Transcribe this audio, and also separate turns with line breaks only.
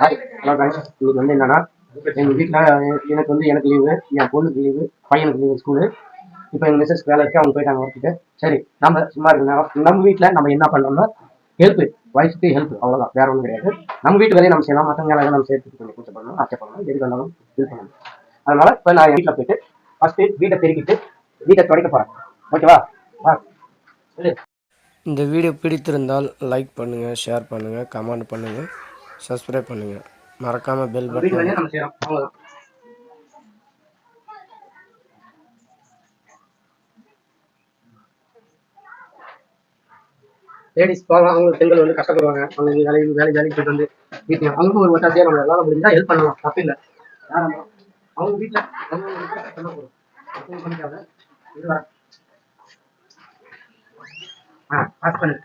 Hi hello guys. இன்னைக்கு வந்து என்னன்னா எங்கள் வீட்டில் எனக்கு வந்து எனக்கு லீவு என் பொண்ணுக்கு லீவு பையனுக்கு லீவு ஸ்கூலு இப்போ எங்கள் மிஸ்ஸஸ் வேலை இருக்கு அவங்க போயிட்டாங்க ஒர்க்குக்கு சரி நம்ம சும்மா இருக்க நம்ம வீட்டில் நம்ம என்ன பண்ணோம்னா ஹெல்ப் வயசுக்கு ஹெல்ப் அவ்வளோதான் வேற ஒன்றும் கிடையாது. நம்ம வீட்டு வேலையை நம்ம செய்யலாம். மற்ற வேலை நம்ம சேர்த்து கொஞ்சம் கூச்சம் பண்ணணும் ஆச்சை பண்ணணும் எது பண்ணணும் ஹெல்ப் பண்ணணும். அதனால இப்போ நான் வீட்டில் போயிட்டு ஃபஸ்ட்டு வீட்டை பெருக்கிட்டு வீட்டை துடைக்க போகிறேன் ஓகேவா வா?
இந்த வீடியோ பிடித்திருந்தால் லைக் பண்ணுங்கள் ஷேர் பண்ணுங்கள் கமெண்ட் பண்ணுங்கள் சப்ஸ்கிரைப் பண்ணுங்கள் மறக்காமல் பெல் பட்டன்
லேடிஸ் போவாங்க அவங்க பெண்கள் வந்து கஷ்டப்படுவாங்க. அவங்க வேலைக்கு வேலை வேலைக்கு போயிட்டு வந்து வீட்டுல அவங்களுக்கும் ஒரு ஒட்டாசியா நம்ம எல்லாரும் முடிஞ்சா ஹெல்ப் பண்ணலாம். தப்பு இல்லை. அவங்க வீட்டுல அவங்க பண்ணிக்காத. இது வர ஆ பாஸ் பண்ணு.